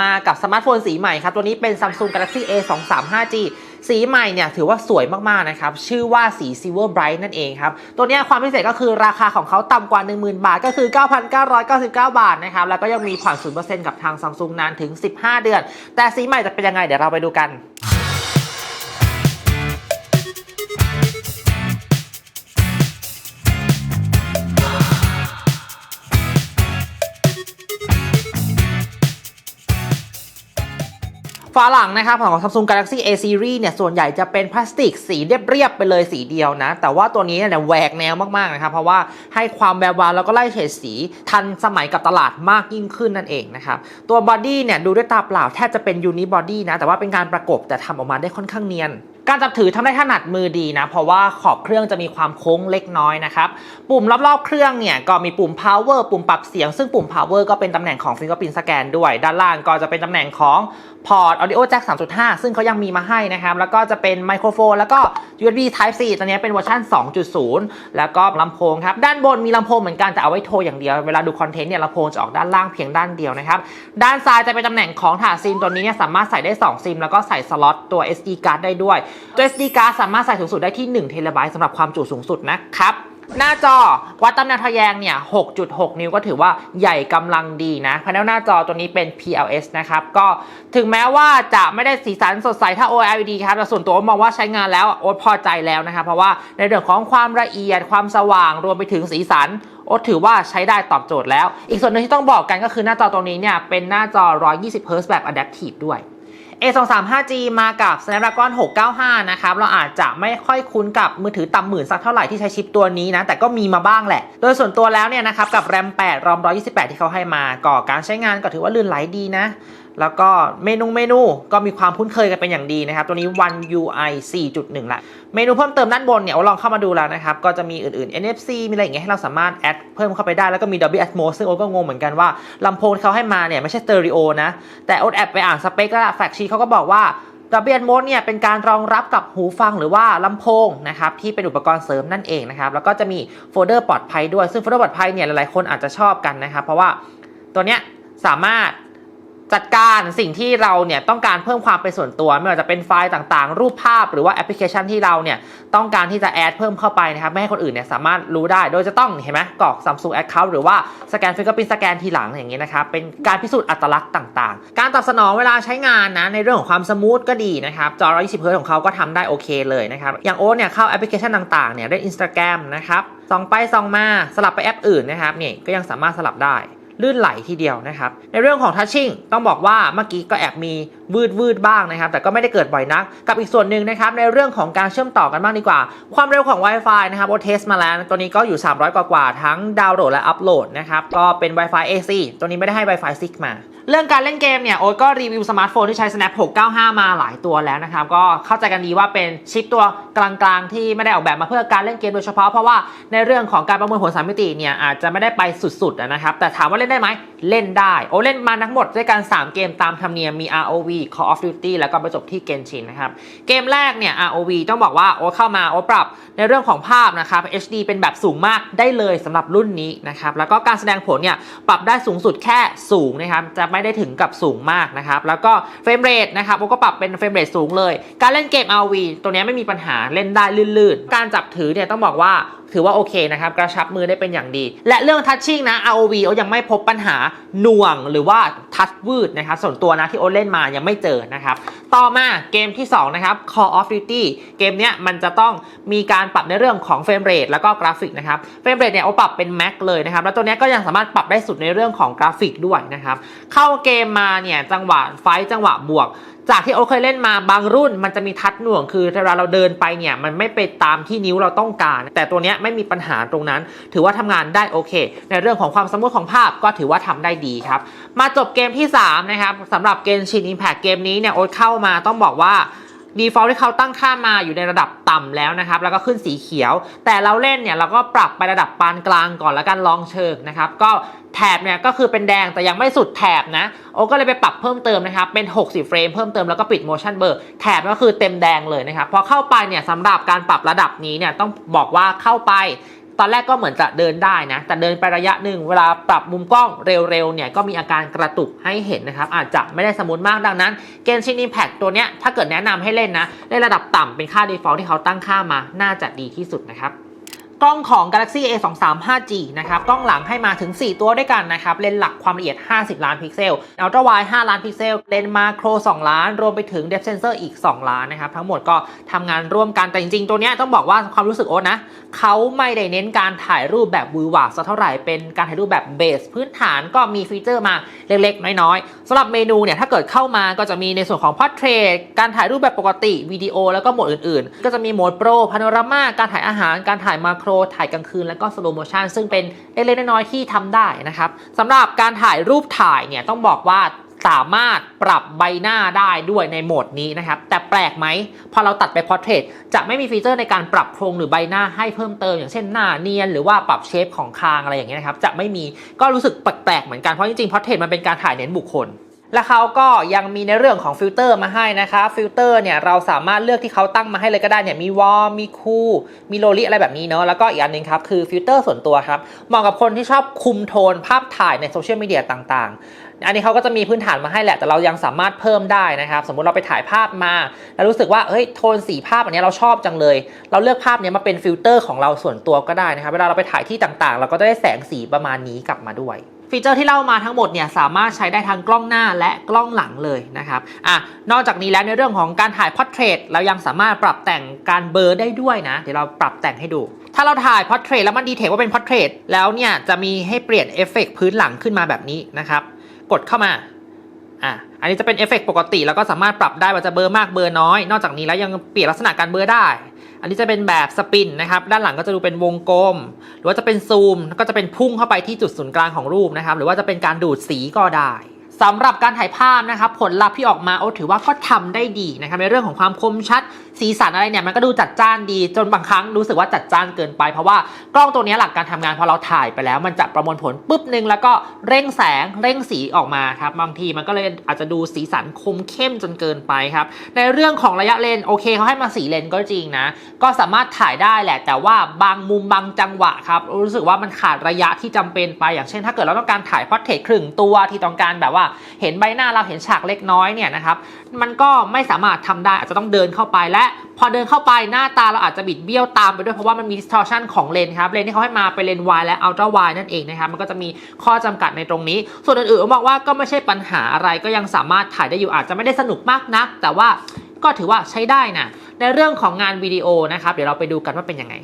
มากับสมาร์ทโฟนสีใหม่ครับ ตัวนี้เป็น Samsung Galaxy A 2 3 5G สีใหม่เนี่ยถือว่าสวยมากๆนะครับ ชื่อว่าสี Silver Bright นั่นเองครับ ตัวนี้ความพิเศษก็คือราคาของเขาต่ำกว่า 10,000 บาท ก็คือ 9,999 บาทนะครับ แล้วก็ยังมีผ่อน 0%กับทาง Samsung นานถึง 15 เดือน แต่สีใหม่จะเป็นยังไงเดี๋ยวเราไปดูกัน ฝาหลังนะครับของ Samsung Galaxy A Series เนี่ยส่วนใหญ่จะเป็นพลาสติกสีเรียบๆไปเลยสีเดียวนะ แต่ว่าตัวนี้เนี่ยแหวกแนวมากๆนะครับเพราะว่าให้ความแวววาวแล้วก็ไล่เฉดสีทันสมัยกับตลาดมากยิ่งขึ้นนั่นเองนะครับตัวบอดี้เนี่ยดูด้วยตาเปล่าแทบจะเป็นยูนิบอดี้นะแต่ว่าเป็นการประกบแต่ทำออกมาได้ค่อนข้างเนียน การจับถือทำได้ถนัดมือดีนะ เพราะว่าขอบเครื่องจะมีความโค้งเล็กน้อยนะครับ ปุ่มรอบๆเครื่องเนี่ยก็มีปุ่ม power ปุ่มปรับเสียง ซึ่งปุ่ม power ก็เป็นตำแหน่งของ fingerprint scan ด้วย ด้านล่างก็จะเป็นตำแหน่งของพอร์ต audio jack 3.5 ซึ่งเขายังมีมาให้นะครับ แล้วก็จะเป็นไมโครโฟน แล้วก็ USB Type C ตอนนี้เป็นเวอร์ชัน2.0 แล้วก็ลำโพงครับ ด้านบนมีลำโพงเหมือนกันแต่เอาไว้โทรอย่างเดียว เวลาดูคอนเทนต์เนี่ยลำโพงจะออกด้านล่างเพียงด้านเดียวนะครับ ด้านซ้ายจะเป็นตำแหน่งของถาดซิมตัวนี้เนี่ยสามารถใส่ได้ 2 ซิม แล้วก็ใส่สล็อตตัว SD card ได้ด้วยตัว SD card สามารถใส่สูงสุดได้ที่1เทราไบต์สำหรับความจุสูงสุดนะครับหน้าจอวัดตำแหน่งทะแยงเนี่ย 6.6 นิ้วก็ถือว่าใหญ่กำลังดีนะภายในหน้าจอตัวนี้เป็น PLS นะครับ ก็ถึงแม้ว่าจะไม่ได้สีสันสดใสถ้า OLED ครับแต่ส่วนตัวมองว่าใช้งานแล้วโอ๊ตพอใจแล้วนะครับเพราะว่าในเรื่องของความละเอียดความสว่างรวมไปถึงสีสันโอ๊ตถือว่าใช้ได้ตอบโจทย์แล้ว อีกส่วนหนึ่งที่ต้องบอกกันก็คือหน้าจอตรงนี้เนี่ยเป็นหน้าจอ 120 Hz แบบ Adaptive ด้วย A235G มากับ Snapdragon 695 นะครับ เราอาจจะไม่ค่อยคุ้นกับมือถือต่ำหมื่นสักเท่าไหร่ที่ใช้ชิปตัวนี้นะ แต่ก็มีมาบ้างแหละ โดยส่วนตัวแล้วเนี่ยนะครับ กับ RAM 8 ROM 128 ที่เขาให้มาก็การใช้งานก็ถือว่าลื่นไหลดีนะ แล้วก็เมนูเมนูก็มีความคุ้นเคยกันเป็นอย่างดีนะครับ ตัวนี้ One UI 4.1 ละ เมนูเพิ่มเติมด้านบนเนี่ยเราลองเข้ามาดูแล้วนะครับ ก็จะมีอื่นๆ NFC มีอะไรอย่างเงี้ยให้เราสามารถแอดเพิ่มเข้าไปได้แล้วก็มี Dolby Atmos ซึ่งโอ๊ตก็งงเหมือนกันว่าลำโพงที่เขาให้มาเนี่ยไม่ใช่สเตอริโอนะแต่โอ๊ตแอบไปอ่านสเปคแล้วแฟกชีเขาก็บอกว่า Dolby Atmos เนี่ยเป็นการรองรับกับหูฟังหรือว่าลำโพงนะครับที่เป็นอุปกรณ์เสริมนั่นเองนะครับแล้วก็จะมีโฟลเดอร์ปลอดภัยด้วยซึ่งโฟลเดอร์ปลอดภัยเนี่ยหลายๆคนอาจจะชอบกันนะครับเพราะว่าตัวเนี้ยสามารถ จัดการสิ่งที่เราเนี่ยต้องการเพิ่มความเป็นส่วนตัว ไม่ว่าจะเป็นไฟล์ต่างๆ รูปภาพหรือว่าแอปพลิเคชันที่เราเนี่ยต้องการที่จะแอดเพิ่มเข้าไปนะครับไม่ให้คนอื่นเนี่ยสามารถรู้ได้ โดยจะต้องเห็นไหมกรอก Samsung Account หรือว่าสแกนฟิงเกอร์พินสแกนทีหลังอย่างนี้นะครับเป็นการพิสูจน์อัตลักษณ์ต่างๆ การตอบสนองเวลาใช้งานนะในเรื่องของความสมูทก็ดีนะครับจอ120 Hz ของเขาก็ทำได้โอเคเลยนะครับอย่างโอ๊ตเนี่ยเข้าแอปพลิเคชันต่างๆเนี่ยเล่น Instagram นะครับส่องไปส่องมาสลับไปแอปอื่นนะครับเนี่ยก็ยังสามารถสลับได้ ลื่นไหลทีเดียวนะครับ ในเรื่องของทัชชิ่งต้องบอกว่าเมื่อกี้ก็แอบมีวืดวืดบ้างนะครับ แต่ก็ไม่ได้เกิดบ่อยนัก กับอีกส่วนหนึ่งนะครับในเรื่องของการเชื่อมต่อกันบ้างดีกว่า ความเร็วของ Wi-Fi นะครับโอเทสมาแล้วตัวนี้ก็อยู่ 300 กว่ากว่าๆทั้งดาวน์โหลดและอัปโหลดนะครับก็เป็น Wi-Fi AC ตัวนี้ไม่ได้ให้ Wi-Fi 6 มา เรื่องการเล่นเกมเนี่ยโอ๊ตก็รีวิวสมาร์ทโฟนที่ใช้ Snap 695 มาหลายตัวแล้วนะครับก็เข้าใจกันดีว่าเป็นชิปตัวกลางๆ ที่ไม่ได้ออกแบบมาเพื่อการเล่นเกมโดยเฉพาะเพราะว่าในเรื่องของการประมวลผลสามมิติเนี่ยอาจจะไม่ได้ไปสุดๆนะครับแต่ถามว่าเล่นได้ไหมเล่นได้โอเล่นมาทั้งหมดด้วยกัน3เกมตามธรรมเนียมมี ROV Call of Duty แล้วก็ไปจบที่ Genshin นะครับ เกมแรกเนี่ย ROV ต้องบอกว่าโอ๊ตเข้ามาโอ๊ตปรับในเรื่องของภาพนะครับ HD เป็นแบบสูงมากได้เลยสำหรับรุ่นนี้นะครับ แล้วก็การแสดงผลเนี่ยปรับได้สูงสุดแค่สูงนะครับ จะไม่ได้ถึงกับสูงมากนะครับ แล้วก็เฟรมเรทนะครับโอ๊ตก็ปรับเป็นเฟรมเรทสูงเลย การเล่นเกม ROV ตัวนี้ไม่มีปัญหาเล่นได้ลื่นๆ การจับถือเนี่ยต้องบอกว่า ถือว่าโอเคนะครับ กระชับมือได้เป็นอย่างดี และเรื่องทัชชิ่งนะ ROV โอยังไม่พบปัญหาหน่วงหรือว่าทัชวืดนะครับส่วนตัวนะที่โอเล่นมายังไม่เจอนะครับต่อมาเกมที่ 2 นะครับ Call of Duty เกมเนี้ยมันจะต้องมีการปรับในเรื่องของเฟรมเรทแล้วก็กราฟิกนะครับเฟรมเรทเนี่ยโอปรับเป็นแม็กเลยนะครับแล้วตัวเนี้ยก็ยังสามารถปรับได้สุดในเรื่องของกราฟิกด้วยนะครับเข้าเกมมาเนี่ยจังหวะไฟจังหวะบวก จากที่โอเคยเล่นมาบางรุ่นมันจะมีทัดหน่วงคือเวลาเราเดินไปเนี่ยมันไม่ไปตามที่นิ้วเราต้องการ แต่ตัวนี้ไม่มีปัญหาตรงนั้น ถือว่าทำงานได้โอเค ในเรื่องของความสมูทของภาพก็ถือว่าทำได้ดีครับ มาจบเกมที่ 3 นะครับสำหรับเกมชินอิมแพคเกมนี้เนี่ยโอ๊ตเข้ามาต้องบอกว่า default ที่เขาตั้งค่ามาอยู่ในระดับต่ำแล้วนะครับ แล้วก็ขึ้นสีเขียว แต่เราเล่นเนี่ยเราก็ปรับไประดับปานกลางก่อนแล้วกันลองเชิงนะครับ ก็แถบเนี่ยก็คือเป็นแดงแต่ยังไม่สุดแถบนะ โอก็เลยไปปรับเพิ่มเติมนะครับ เป็น 60 เฟรมเพิ่มเติมแล้วก็ปิด motion blur แถบก็คือเต็มแดงเลยนะครับ พอเข้าไปเนี่ยสำหรับการปรับระดับนี้เนี่ยต้องบอกว่าเข้าไป ตอนแรกก็เหมือนจะเดินได้นะ แต่เดินไประยะหนึ่งเวลาปรับมุมกล้องเร็วๆเนี่ยก็มีอาการกระตุกให้เห็นนะครับ อาจจะไม่ได้สมูทมากดังนั้นเกนชินอิมแพ t ตัวเนี้ยถ้าเกิดแนะนำให้เล่นนะเล่นระดับต่ำเป็นค่า default ที่เขาตั้งค่ามาน่าจะดีที่สุดนะครับ กล้องของ Galaxy A23 5G นะครับ กล้องหลังให้มาถึง 4 ตัวด้วยกันนะครับ เลนส์หลักความละเอียด 50 ล้านพิกเซล Ultra Wide 5ล้านพิกเซล เลนส์มาโคร 2 ล้าน รวมไปถึง Depth Sensor อีก 2 ล้านนะครับ ทั้งหมดก็ทำงานร่วมกัน แต่จริง ๆ ตัวนี้ต้องบอกว่าความรู้สึกโอ๊ตนะ เขาไม่ได้เน้นการถ่ายรูปแบบวือหวาสักเท่าไหร่ เป็นการถ่ายรูปแบบเบสพื้นฐานก็มีฟีเจอร์มาเล็กๆ น้อยๆสำหรับเมนูเนี่ยถ้าเกิดเข้ามาก็จะมีในส่วนของ Portrait การถ่ายรูปแบบปกติวิดีโอแล้วก็โหมดอื่น ๆ ก็จะมีโหมดโปรพาโนรามาการถ่ายอาหารการถ่ายมาโคโรถ่ายกลางคืนแล้วก็สโลโมชันซึ่งเป็นเล็กๆน้อยๆที่ทำได้นะครับสำหรับการถ่ายรูปถ่ายเนี่ยต้องบอกว่าสามารถปรับใบหน้าได้ด้วยในโหมดนี้นะครับ แต่แปลกไหม พอเราตัดไป Portrait จะไม่มีฟีเจอร์ในการปรับโครงหรือใบหน้าให้เพิ่มเติม อย่างเช่นหน้าเนียนหรือว่าปรับเชฟของคางอะไรอย่างเงี้ยนะครับ จะไม่มีก็รู้สึกแปลกๆเหมือนกัน เพราะจริงๆ Portrait มันเป็นการถ่ายเน้นบุคคล และเขาก็ยังมีในเรื่องของฟิลเตอร์มาให้นะคะฟิลเตอร์เนี่ยเราสามารถเลือกที่เขาตั้งมาให้เลยก็ได้เนี่ยมีวอลมีคูลมีโลลิอะไรแบบนี้เนาะแล้วก็อีกอันหนึงครับคือฟิลเตอร์ส่วนตัวครับเหมาะกับคนที่ชอบคุมโทนภาพถ่ายในโซเชียลมีเดียต่างๆ อันนี้เขาก็จะมีพื้นฐานมาให้แหละ แต่เรายังสามารถเพิ่มได้นะครับ สมมุติเราไปถ่ายภาพมา แล้วรู้สึกว่าเฮ้ยโทนสีภาพอันนี้เราชอบจังเลย เราเลือกภาพเนี้ยมาเป็นฟิลเตอร์ของเราส่วนตัวก็ได้นะครับเวลาเราไปถ่ายที่ต่างๆ เราก็จะได้แสงสีประมาณนี้กลับมาด้วย ฟีเจอร์ที่เล่ามาทั้งหมดเนี่ยสามารถใช้ได้ทั้งกล้องหน้าและกล้องหลังเลยนะครับอะนอกจากนี้แล้วในเรื่องของการถ่ายพอร์เทรตเรายังสามารถปรับแต่งการเบอร์ได้ด้วยนะ เดี๋ยวเราปรับแต่งให้ดู ถ้าเราถ่ายพอร์เทรตแล้วมันดีเทคว่าเป็นพอร์เทรตแล้วเนี่ยจะมีให้เปลี่ยนเอฟเฟกต์พื้นหลังขึ้นมาแบบนี้นะครับกดเข้ามา อะอันนี้จะเป็นเอฟเฟกต์ปกติแล้วก็สามารถปรับได้ว่าจะเบอร์มากเบอร์น้อย นอกจากนี้แล้วยังเปลี่ยนลักษณะการเบอร์ได้ อันนี้จะเป็นแบบสปินนะครับ ด้านหลังก็จะดูเป็นวงกลม หรือว่าจะเป็นซูมก็จะเป็นพุ่งเข้าไปที่จุดศูนย์กลางของรูปนะครับ หรือว่าจะเป็นการดูดสีก็ได้สำหรับการถ่ายภาพนะครับ ผลลัพธ์ที่ออกมาโอ้ถือว่าก็ทำได้ดีนะครับในเรื่องของความคมชัด สีสันอะไรเนี่ยมันก็ดูจัดจ้านดีจนบางครั้งรู้สึกว่าจัดจ้านเกินไป เพราะว่ากล้องตัวนี้หลักการทำงานพอเราถ่ายไปแล้ว มันจะประมวลผลปุ๊บนึงแล้วก็เร่งแสงเร่งสีออกมาครับบางทีมันก็เลยอาจจะดูสีสันคมเข้มจนเกินไปครับในเรื่องของระยะเลนโอเคเขาให้มาสีเลนก็จริงนะ ก็สามารถถ่ายได้แหละ แต่ว่าบางมุมบางจังหวะครับรู้สึกว่ามันขาดระยะที่จำเป็นไป อย่างเช่น ถ้าเกิดเราต้องการถ่ายพอร์เทรตครึ่งตัวที่ต้องการแบบว่าเห็นใบหน้าเราเห็นฉากเล็กน้อยเนี่ยนะครับมันก็ไม่สามารถทำได้อาจจะต้องเดินเข้าไปและพอเดินเข้าไปหน้าตาเราอาจจะบิดเบี้ยวตามไปด้วยเพราะว่ามันมี distortion ของเลนครับเลนที่เขาให้มาเป็นเลน wide และ ultra wide นั่นเองนะครับมันก็จะมีข้อจำกัดในตรงนี้ ส่วนอื่นๆผมมองว่าก็ไม่ใช่ปัญหาอะไรก็ยังสามารถถ่ายได้อยู่อาจจะไม่ได้สนุกมากนัก แต่ว่าก็ถือว่าใช้ได้นะในเรื่องของงานวิดีโอนะครับเดี๋ยวเราไปดูกันว่าเป็นยังไง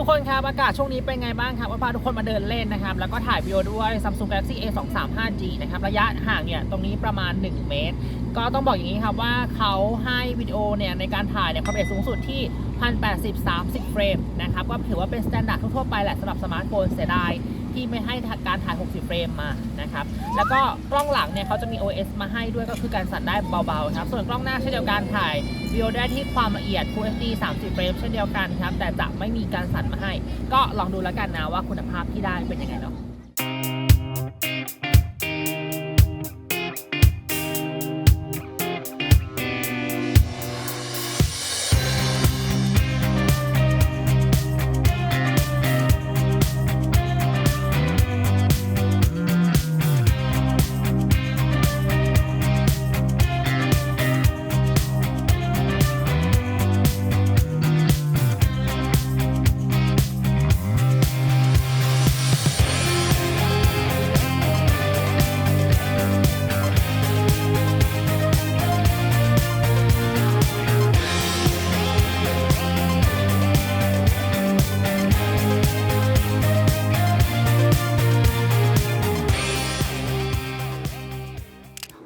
ทุกคนครับ อากาศช่วงนี้เป็นไงบ้างครับว่าพาทุกคนมาเดินเล่นนะครับ แล้วก็ถ่ายวิดีโอด้วย Samsung Galaxy A23 5G นะครับ ระยะห่างเนี่ยตรงนี้ประมาณ 1 เมตร ก็ต้องบอกอย่างนี้ครับว่าเขาให้วิดีโอเนี่ยในการถ่ายเนี่ยความละเอียดสูงสุดที่ 1080 30 เฟรมนะครับ ก็ถือว่าเป็นสแตนดาร์ดทั่วไปแหละสำหรับสมาร์ทโฟนเสียดายที่ไม่ให้การถ่าย 60 เฟรมมานะครับ แล้วก็กล้องหลังเนี่ยเขาจะมี OS มาให้ด้วยก็คือการสั่นได้เบาๆครับ ส่วนกล้องหน้าเช่นเดียวกันถ่ายวิดีโอได้ที่ความละเอียด Full HD 30 เฟรมเช่นเดียวกันครับ แต่จะไม่มีการสั่นมาให้ ก็ลองดูแล้วกันนะว่าคุณภาพที่ได้เป็นยังไงเนาะ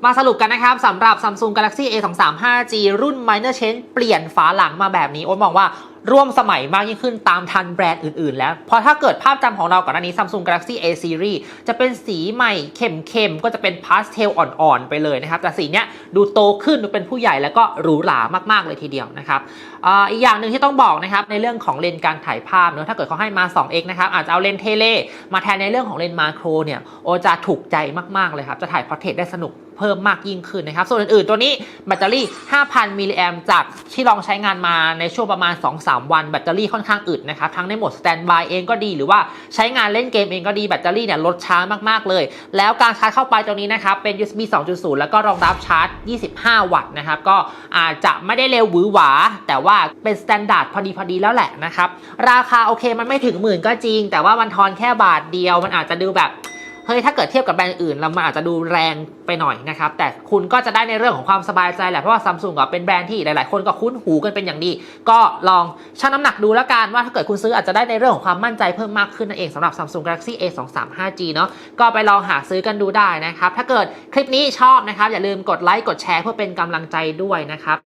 มาสรุปกันนะครับสำหรับ Samsung Galaxy A23 5G รุ่น Minor Change เปลี่ยนฝาหลังมาแบบนี้โอ๊ตมองว่า ร่วมสมัยมากยิ่งขึ้นตามทันแบรนด์อื่นๆ แล้ว เพราะถ้าเกิดภาพจำของเราก่อนหน้านี้ Samsung Galaxy A Series จะเป็นสีใหม่เข้มๆ ก็จะเป็นพาสเทลอ่อนๆ ไปเลยนะครับ แต่สีเนี้ยดูโตขึ้นดูเป็นผู้ใหญ่แล้วก็หรูหรามากๆเลยทีเดียวนะครับอีกอย่างหนึ่งที่ต้องบอกนะครับในเรื่องของเลนส์การถ่ายภาพเนอะถ้าเกิดเขาให้มา 2x นะครับอาจจะเอาเลนส์เทเลมาแทนในเรื่องของเลนส์มาโครเนี่ยโอจะถูกใจมากๆเลยครับจะถ่ายพอร์เทรตได้สนุกเพิ่มมากยิ่งขึ้นนะครับส่วนอื่นๆตัวนี้แบตเตอรี่ 5,000 มิลลิแอมจากที่ลองใช้งานมาในช่วงประมาณ3 วันแบตเตอรี่ค่อนข้างอึดนะครับทั้งในโหมดสแตนบายเองก็ดีหรือว่าใช้งานเล่นเกมเองก็ดีแบตเตอรี่เนี่ยลดช้ามากๆเลย แล้วการชาร์จเข้าไปตรงนี้นะครับเป็น USB 2.0 แล้วก็รองรับชาร์จ 25 วัตต์นะครับก็อาจจะไม่ได้เร็วหวือหวา แต่ว่าเป็นสแตนดาร์ดพอดีพอดีแล้วแหละนะครับราคาโอเคมันไม่ถึงหมื่นก็จริง แต่ว่ามันทอนแค่บาทเดียวมันอาจจะดูแบบ เฮ้ยถ้าเกิดเทียบกับแบรนด์อื่นเรามันอาจจะดูแรงไปหน่อยนะครับ แต่คุณก็จะได้ในเรื่องของความสบายใจแหละ เพราะว่าซัมซุงก็เป็นแบรนด์ที่หลาย ๆ คนก็คุ้นหูกันเป็นอย่างดี ก็ลองชั่งน้ำหนักดูแล้วกันว่าถ้าเกิดคุณซื้ออาจจะได้ในเรื่องของความมั่นใจเพิ่มมากขึ้นนั่นเองสำหรับ Samsung Galaxy A 2 3 5G เนาะก็ไปลองหาซื้อกันดูได้นะครับ ถ้าเกิดคลิปนี้ชอบนะครับอย่าลืมกดไลค์กดแชร์เพื่อเป็นกำลังใจด้วยนะครับ